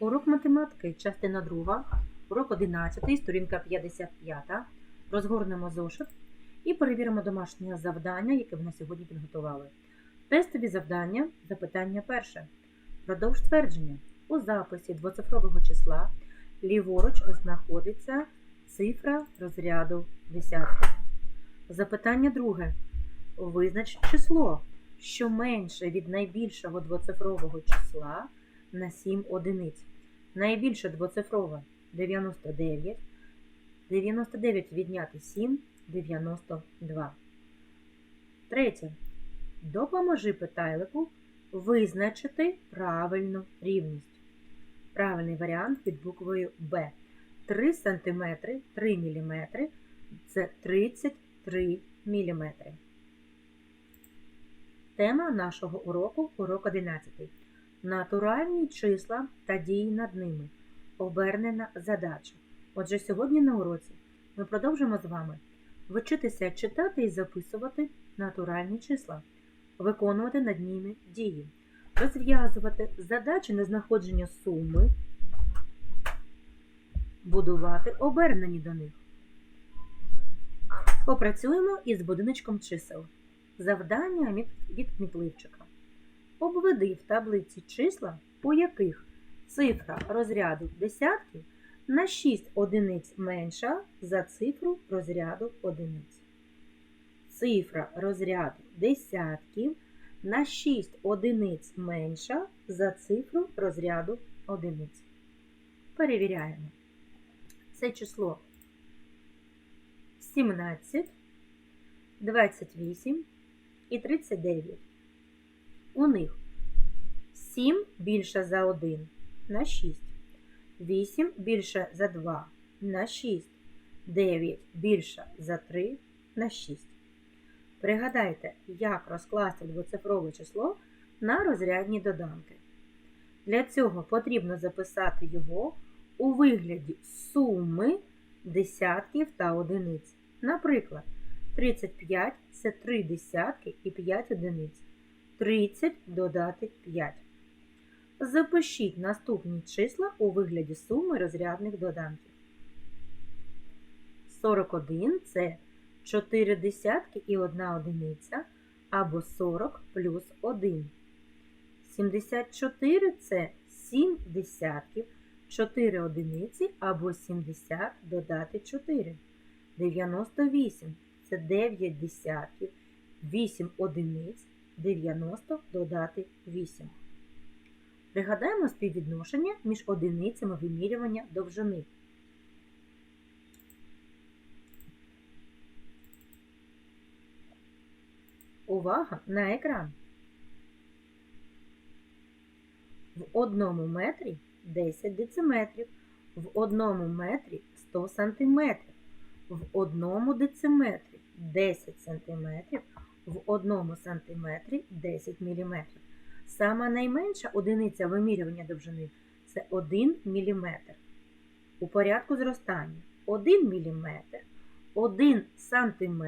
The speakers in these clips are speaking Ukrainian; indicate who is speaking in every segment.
Speaker 1: Урок математики, частина 2, урок 11, сторінка 55. Розгорнемо зошит і перевіримо домашнє завдання, яке на сьогодні підготували. Тестові завдання, запитання перше. Продовж твердження. У записі двоцифрового числа ліворуч знаходиться цифра розряду десятки. Запитання друге. Визнач число, що менше від найбільшого двоцифрового числа на 7 одиниць. Найбільше двоцифрове 99. 99 відняти 7 92. Третє. Допоможи питайлику визначити правильну рівність. Правильний варіант під буквою Б. 3 см 3 мм це 33 мм. Тема нашого уроку урок 11. Натуральні числа та дії над ними. Обернена задача. Отже, сьогодні на уроці ми продовжимо з вами вчитися читати і записувати натуральні числа, виконувати над ними дії, розв'язувати задачі на знаходження суми, будувати обернені до них. Попрацюємо із будиночком чисел. Завдання від- кмітливчика. Обведи в таблиці числа, у яких цифра розряду десятків на 6 одиниць менша за цифру розряду одиниць. Цифра розряду десятків на 6 одиниць менша за цифру розряду одиниць. Перевіряємо. Це число 17, 28 і 39. У них 7 більше за 1 на 6, 8 більше за 2 на 6, 9 більше за 3 на 6. Пригадайте, як розкласти двоцифрове число на розрядні доданки. Для цього потрібно записати його у вигляді суми десятків та одиниць. Наприклад, 35 це 3 десятки і 5 одиниць. 30 додати 5. Запишіть наступні числа у вигляді суми розрядних доданків. 41 це 4 десятки і 1 одиниця або 40 плюс 1. 74 це 7 десятків, 4 одиниці або 70 додати 4. 98 це 9 десятків, 8 одиниць, 90 додати 8. Пригадаємо співвідношення між одиницями вимірювання довжини. Увага на екран. В одному метрі 10 дециметрів, в одному метрі 100 сантиметрів, в одному дециметрі 10 сантиметрів, в одному сантиметрі 10 міліметрів. Сама найменша одиниця вимірювання довжини це 1 мм. У порядку зростання 1 мм, 1 см,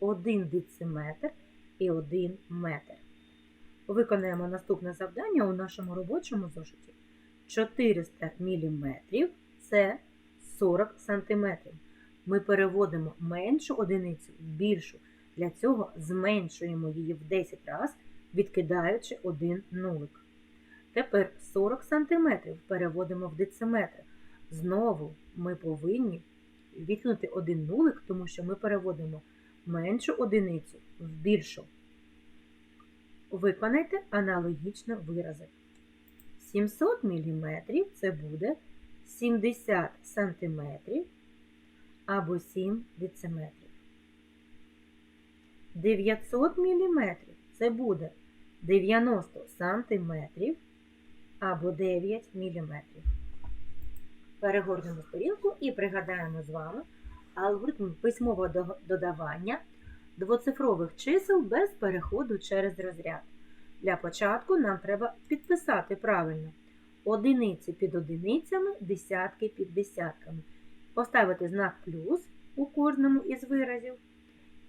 Speaker 1: 1 дециметр і 1 метр. Виконаємо наступне завдання у нашому робочому зошиті. 400 мм це 40 см. Ми переводимо меншу одиницю в більшу. Для цього зменшуємо її в 10 разів, відкидаючи один нулик. Тепер 40 см переводимо в дециметр. Знову ми повинні відкинути один нулик, тому що ми переводимо меншу одиницю в більшу. Виконайте аналогічно вирази. 700 мм це буде 70 см або 7 дециметрів. 900 мм це буде 90 см або 9 мм. Перегорнемо сторінку і пригадаємо з вами алгоритм письмового додавання двоцифрових чисел без переходу через розряд. Для початку нам треба підписати правильно одиниці під одиницями, десятки під десятками. Поставити знак плюс у кожному із виразів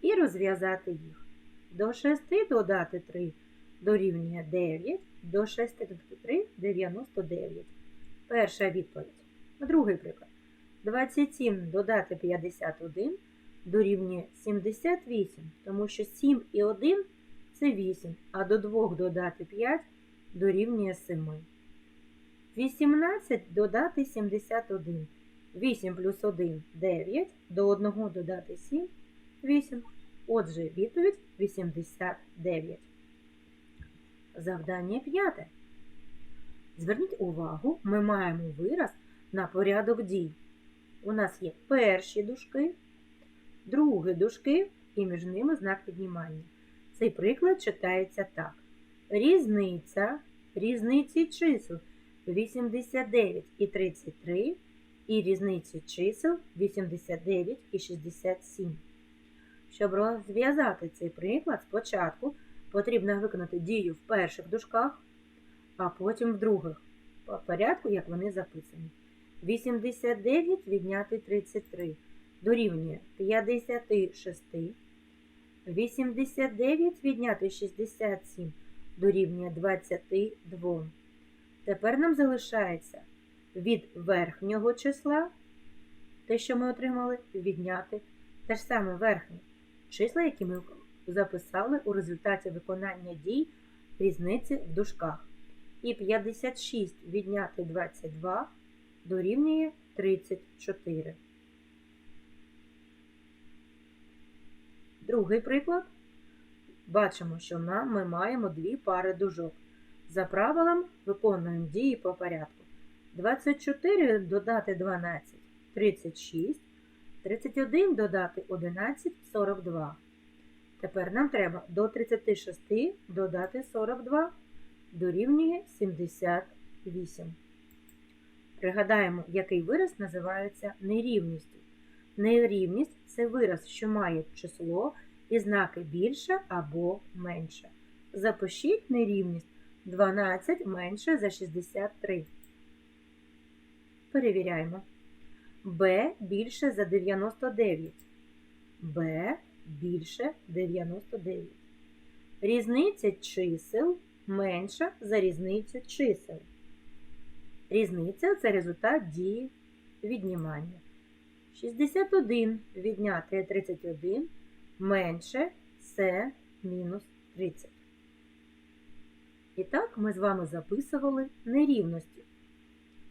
Speaker 1: і розв'язати їх. До 6 додати 3 дорівнює 9, до 6 додати 3 99. Перша відповідь. Другий приклад. 27 додати 51 дорівнює 78, тому що 7 і 1 це 8, а до 2 додати 5 дорівнює 7. 18 додати 71. 8 плюс 1 9, до 1 додати 7 8. Отже, відповідь 89. Завдання п'яте. Зверніть увагу, ми маємо вираз на порядок дій. У нас є перші дужки, другі дужки і між ними знак піднімання. Цей приклад читається так. Різниця різниці чисел 89 і 33 і різниці чисел 89 і 67. Щоб розв'язати цей приклад, спочатку потрібно виконати дію в перших дужках, а потім в других, по порядку, як вони записані. 89 відняти 33 дорівнює 56. 89 відняти 67 дорівнює 22. Тепер нам залишається від верхнього числа, те, що ми отримали, відняти те ж саме верхнє числа, які ми записали у результаті виконання дій різниці в дужках. І 56 відняти 22 дорівнює 34. Другий приклад. Бачимо, що ми маємо дві пари дужок. За правилом виконуємо дії по порядку. 24 додати 12 36, 31 додати 11 42. Тепер нам треба до 36 додати 42 дорівнює 78. Пригадаємо, який вираз називається нерівністю. Нерівність це вираз, що має число і знаки більше або менше. Запишіть нерівність 12 менше за 63. Перевіряємо. B більше за 99. b більше 99. Різниця чисел менша за різницю чисел. Різниця це результат дії віднімання. 61 відняти 31 менше це мінус 30. І так ми з вами записували нерівності,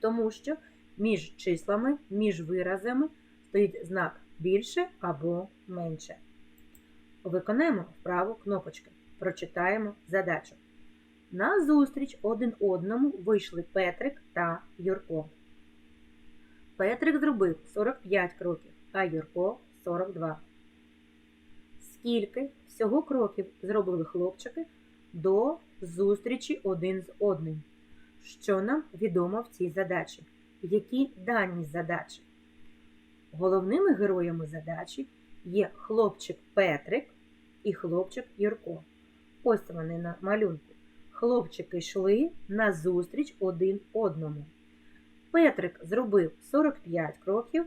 Speaker 1: тому що між числами, між виразами стоїть знак більше або менше. Виконаємо вправу кнопочки. Прочитаємо задачу. На зустріч один одному вийшли Петрик та Юрко. Петрик зробив 45 кроків, а Юрко 42. Скільки всього кроків зробили хлопчики до зустрічі один з одним? Що нам відомо в цій задачі? Які дані задачі? Головними героями задачі є хлопчик Петрик і хлопчик Юрко. Ось вони на малюнку. Хлопчики йшли на зустріч один одному. Петрик зробив 45 кроків,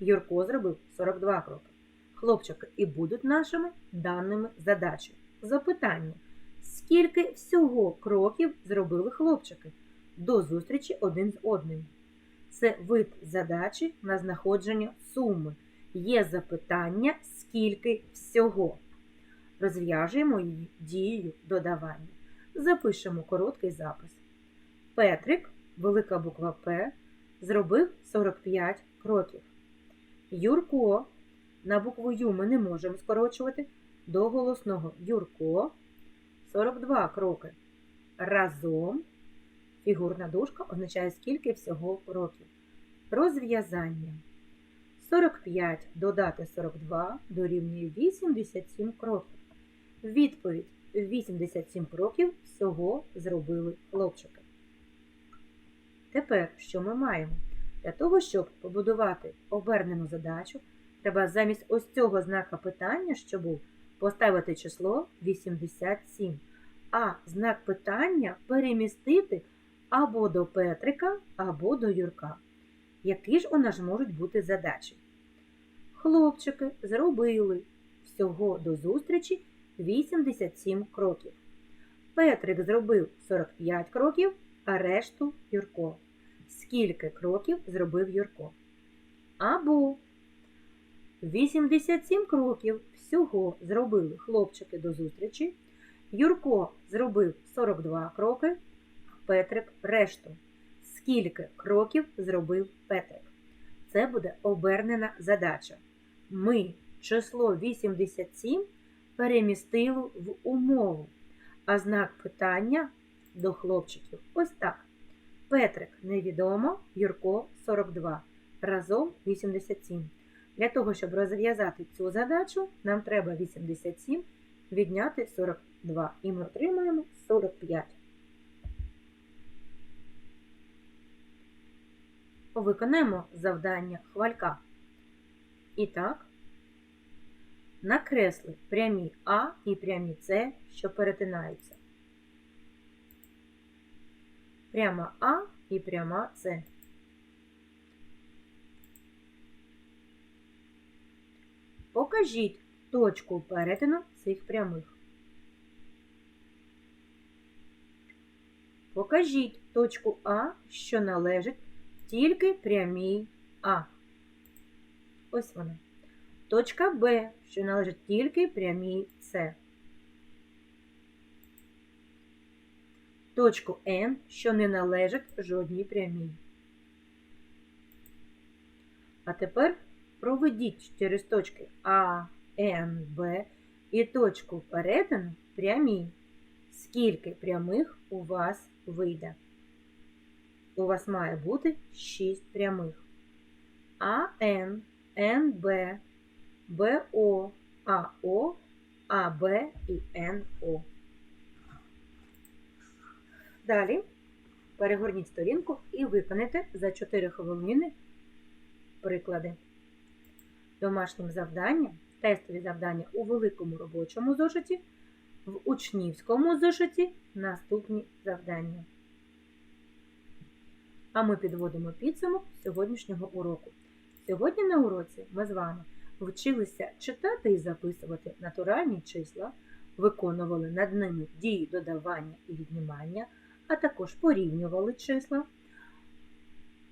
Speaker 1: Юрко зробив 42 кроки. Хлопчики і будуть нашими даними задачі. Запитання. Скільки всього кроків зробили хлопчики до зустрічі один з одним? Це вид задачі на знаходження суми. Є запитання, скільки всього. Розв'яжуємо її дією додавання. Запишемо короткий запис. Петрик, велика буква П, зробив 45 кроків. Юрко, на букву Ю ми не можемо скорочувати до голосного Юрко 42 кроки. Разом фігурна дужка означає скільки всього кроків. Розв'язання. 45 додати 42 дорівнює 87 кроків. Відповідь 87 кроків всього зробили хлопчики. Тепер, що ми маємо? Для того, щоб побудувати обернену задачу, треба замість ось цього знака питання, що був, поставити число 87, а знак питання перемістити або до Петрика, або до Юрка. Які ж у нас можуть бути задачі? Хлопчики зробили всього до зустрічі 87 кроків. Петрик зробив 45 кроків, а решту Юрко. скільки кроків зробив Юрко. Або 87 кроків всього зробили хлопчики до зустрічі. Юрко зробив 42 кроки, Петрик решту. Скільки кроків зробив Петрик? Це буде обернена задача. Ми число 87 перемістили в умову, а знак питання до хлопчиків ось так. Петрик невідомо, Юрко 42. Разом 87. Для того, щоб розв'язати цю задачу, нам треба 87 відняти 42. І ми отримаємо 45. Виконаємо завдання хвалька. І так, накресли прямі А і прямі С, що перетинаються. Пряма А і пряма С. Покажіть точку перетину цих прямих. Покажіть точку А, що належить тільки прямій А. Ось вона. Точка Б, що належить тільки прямій С. Точку Н, що не належить жодній прямій. А тепер проведіть через точки А, Н, Б і точку перетину прямі. Скільки прямих у вас вийде? У вас має бути 6 прямих. АН, НБ, БО, АО, АБ і НО. Далі перегорніть сторінку і виконайте за 4 хвилини приклади. Домашнім завданням, тестові завдання у великому робочому зошиті, в учнівському зошиті наступні завдання. А ми підводимо підсумок сьогоднішнього уроку. Сьогодні на уроці ми з вами вчилися читати і записувати натуральні числа, виконували над ними дії додавання і віднімання, а також порівнювали числа,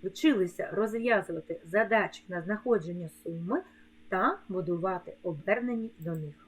Speaker 1: вчилися розв'язувати задачі на знаходження суми та будувати обернені до них.